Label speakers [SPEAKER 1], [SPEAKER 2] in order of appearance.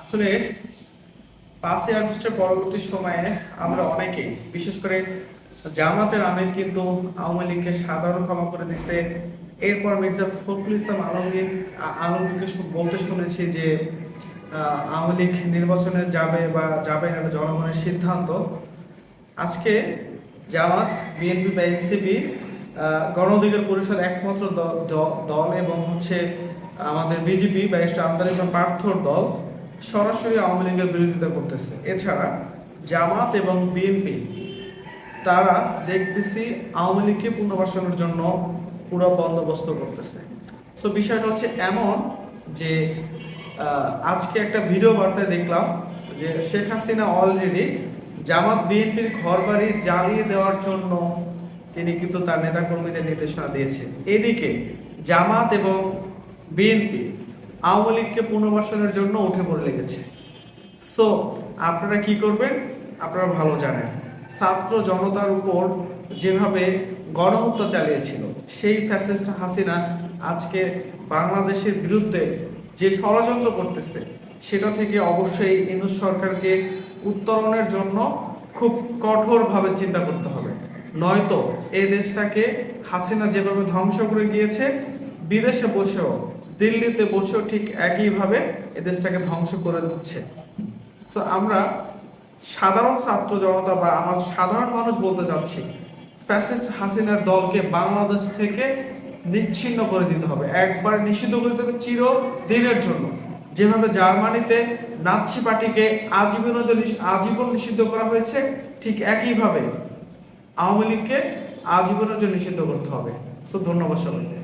[SPEAKER 1] আসলে পাঁচই আগস্টের পরবর্তী সময়ে আমরা অনেকেই বিশেষ করে জামাতের আমির কিন্তু আওয়ামী লীগকে সাধারণ ক্ষমা করে দিচ্ছে এরপর মির্জা ফখরুল ইসলাম আলমগীর আলমগীরকে বলতে শুনেছি যে আওয়ামী লীগ নির্বাচনে যাবে বা যাবে না জনগণের সিদ্ধান্ত। আজকে জামাত, বিএনপি বা এনসিপি গণ অধিকার পরিষদ একমাত্র দল এবং হচ্ছে আমাদের বিজেপি, ব্যারিস্টার আমদানি পার্থর দল। সরাসরি আওয়ামী লীগের বিরোধিতা করতেছে। এছাড়া জামাত এবং বিএনপি, তারা দেখতেছি আওয়ামী লীগকে পুনর্বাসনের জন্য পুরো বন্দোবস্ত করতেছে। সো বিষয়টা হচ্ছে এমন যে আজকে একটা ভিডিও বার্তায় দেখলাম যে শেখ হাসিনা অলরেডি জামাত বিএনপির ঘর বাড়ি জ্বালিয়ে দেওয়ার জন্য তিনি কিন্তু তার নেতাকর্মীদের নির্দেশনা দিয়েছেন। এদিকে জামাত এবং বিএনপি আওয়ামী লীগকে পুনর্বাসনের জন্য উঠে পড়ে লেগেছে। সো আপনারা কি করবেন? আপনারা ভালো জানেন। ছাত্র জনতার উপর যেভাবে গণহত্যা চালিয়েছিল, সেই ফ্যাসিস্ট হাসিনা আজকে বাংলাদেশের বিরুদ্ধে যে ষড়যন্ত্র করতেছে, সেটা থেকে অবশ্যই ইনুস সরকারকে উত্তরণের জন্য খুব কঠোরভাবে চিন্তা করতে হবে। নয়তো এই দেশটাকে হাসিনা যেভাবে ধ্বংস করে গিয়েছে, বিদেশে বসেও দিল্লিতে বসেও ঠিক একইভাবে এ দেশটাকে ধ্বংস করে দিচ্ছে। তো আমরা সাধারণ ছাত্র জনতা বা আমার সাধারণ মানুষ বলতে চাচ্ছি ফ্যাসিস্ট হাসিনার দলকে বাংলাদেশ থেকে নিচ্ছিন্ন করে দিতে হবে। একবার নিষিদ্ধ করে দিতে হবে চিরদিনের জন্য। যেভাবে জার্মানিতে নাৎসি পার্টিকে আজীবন আজীবন নিষিদ্ধ করা হয়েছে, ঠিক একইভাবে আওয়ামী লীগকে আজীবনের জন্য নিষিদ্ধ করতে হবে। তো ধন্যবাদ সবাই